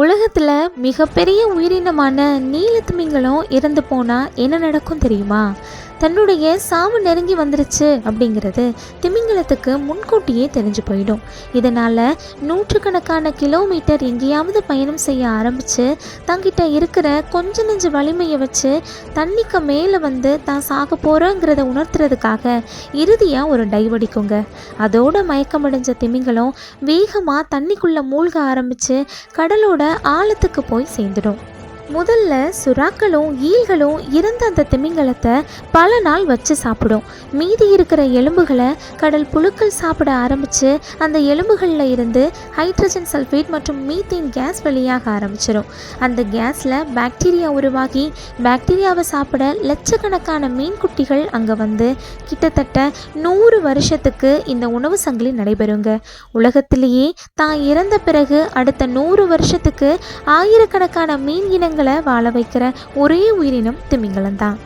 உலகத்தில் மிகப்பெரிய உயிரினமான நீல திமிங்கலம் இறந்து போனால் என்ன நடக்கும் தெரியுமா? தன்னுடைய சாவு நெருங்கி வந்துருச்சு அப்படிங்கிறது திமிங்கலத்துக்கு முன்கூட்டியே தெரிஞ்சு போயிடும். இதனால் நூற்றுக்கணக்கான கிலோமீட்டர் எங்கேயாவது பயணம் செய்ய ஆரம்பித்து தங்கிட்ட இருக்கிற கொஞ்ச நெஞ்ச வலிமையை வச்சு தண்ணிக்கு மேலே வந்து தான் சாக போகிறோங்கிறத உணர்த்துறதுக்காக இறுதியாக ஒரு டைவடிக்குங்க அதோட மயக்கமடைஞ்ச திமிங்கலம் வேகமாக தண்ணிக்குள்ளே மூழ்க ஆரம்பித்து கடலோட ஆழத்துக்கு போய் சேர்ந்துடும். முதல்ல சுறாக்களும் ஈல்களும் இருந்த அந்த திமிங்கலத்தை பல நாள் வச்சு சாப்பிடும். மீதி இருக்கிற எலும்புகளை கடல் புழுக்கள் சாப்பிட ஆரம்பித்து அந்த எலும்புகளில் இருந்து ஹைட்ரஜன் சல்ஃபேட் மற்றும் மீத்தேன் கேஸ் வெளியாக ஆரம்பிச்சிடும் அந்த கேஸில் பாக்டீரியா உருவாகி பாக்டீரியாவை சாப்பிட லட்சக்கணக்கான மீன் குட்டிகள் அங்கே வந்து கிட்டத்தட்ட நூறு வருஷத்துக்கு இந்த உணவு சங்கிலி நடைபெறுங்க. உலகத்திலேயே தான் இறந்த பிறகு அடுத்த நூறு வருஷத்துக்கு ஆயிரக்கணக்கான மீன் இனங்கள் வாழ வைக்கிற ஒரே உயிரினம் திமிங்கலம் தான்